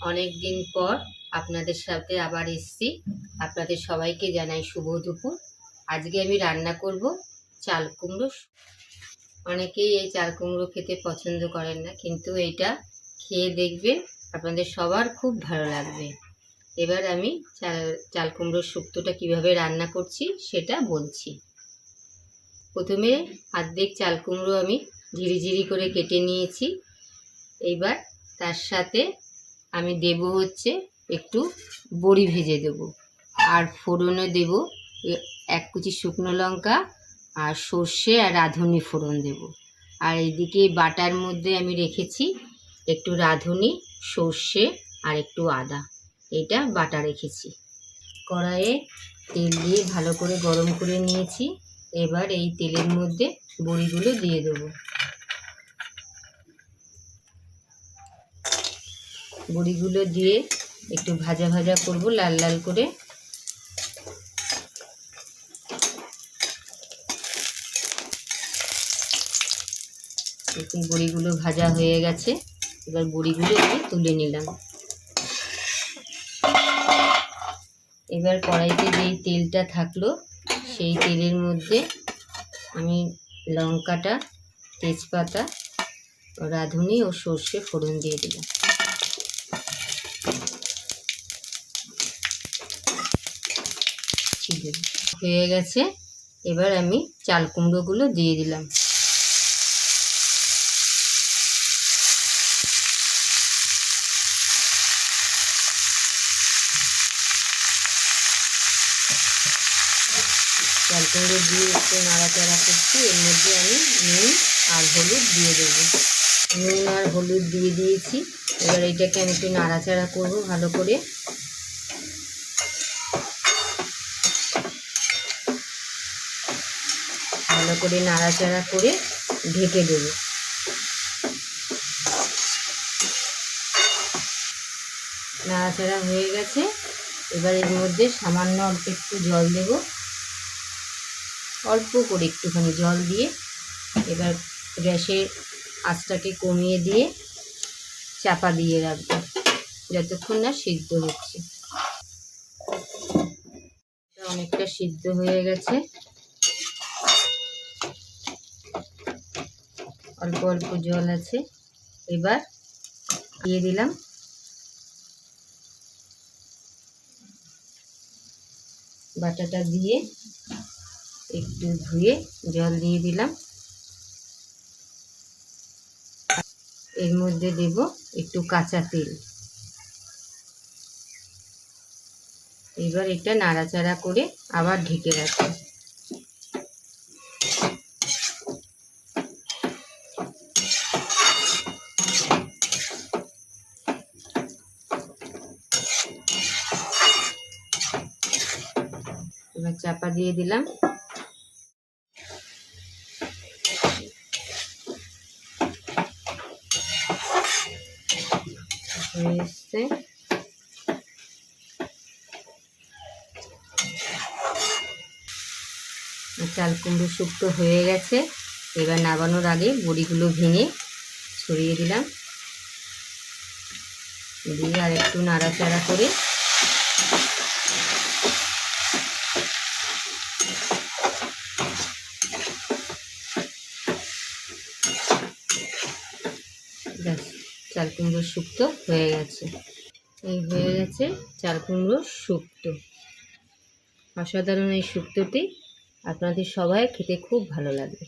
অনেক দিন পর আপনাদের সাথে আবার এসছি। আপনাদের সবাইকে জানাই শুভ দুপুর। আজকে আমি রান্না করব চাল কুমড়ো। অনেকেই এই চাল কুমড়ো খেতে পছন্দ করেন না, কিন্তু এইটা খেয়ে দেখবেন আপনাদের সবার খুব ভালো লাগবে। এবার আমি চাল চাল কুমড়োর শুক্তোটা কীভাবে রান্না করছি সেটা বলছি। প্রথমে অর্ধেক চাল কুমড়ো আমি ঝিরিঝিরি করে কেটে নিয়েছি। এইবার তার সাথে আমি দেব হচ্ছে একটু বড়ি ভেজে দেব। আর ফোড়নে দেব এক কুচি শুকনো লঙ্কা আর সর্ষে আর রাঁধুনি ফোড়ন দেব। আর এইদিকে বাটার মধ্যে আমি রেখেছি একটু রাঁধুনি, সর্ষে আর একটু আদা। এটা বাটা রেখেছি। কড়াইয়ে তেল দিয়ে ভালো করে গরম করে নিয়েছি। এবার এই তেলের মধ্যে বড়িগুলো দিয়ে দেবো। বড়িগুলো দিয়ে একটু ভাজা ভাজা করব, লাল লাল করে। দেখুন বড়িগুলো ভাজা হয়ে গেছে। এবার বড়িগুলো আমি তুলে নিলাম। এবার কড়াইতে যেই তেলটা থাকল, সেই তেলের মধ্যে আমি লঙ্কাটা, তেজপাতা, রাঁধুনি ও সর্ষে ফোড়ন দিয়ে দিলাম। হয়ে গেছে। এবার আমি চাল কুমড়োগুলো দিয়ে দিলাম। চাল কুমড়ো দিয়ে একটু নাড়াচাড়া করছি। এর মধ্যে আমি নুন আর হলুদ দিয়ে দেবো। নুন আর হলুদ দিয়ে দিয়েছি। এবার এটাকে আমি একটু নাড়াচাড়া করব ভালো করে। ভালো করে নাড়াচাড়া করে ঢেকে দেব। নাড়াচাড়া হয়ে গেছে। এবার এর মধ্যে সামান্য অল্প একটু জল দেব। অল্প করে একটুখানি জল দিয়ে এবার গ্যাসের আঁচটাকে কমিয়ে দিয়ে চাপা দিয়ে রাখব, যতক্ষণ না সিদ্ধ হচ্ছে। অনেকটা সিদ্ধ হয়ে গেছে। অল্প অল্প জল আছে। এবার দিয়ে দিলাম। বাটাটা দিয়ে একটু ধুয়ে জল দিয়ে দিলাম। এর মধ্যে দেব একটু কাঁচা তেল। এবার এটা নাড়াচাড়া করে আবার ঢেকে রাখব। এবার চাপা দিয়ে দিলাম। চাল কুমড়ো শুক্তো হয়ে গেছে। এবার নামানোর আগে বড়িগুলো ভেঙে ছড়িয়ে দিলাম। দিয়ে আর একটু নাড়াচাড়া করে ব্যাস, চাল কুমড়ো শুক্তো হয়ে গেছে। এই হয়ে গেছে চাল কুমড়ো শুক্তো। অসাধারণ এই শুক্তোটি। আপনাদের সবাই খেতে খুব ভালো লাগবে।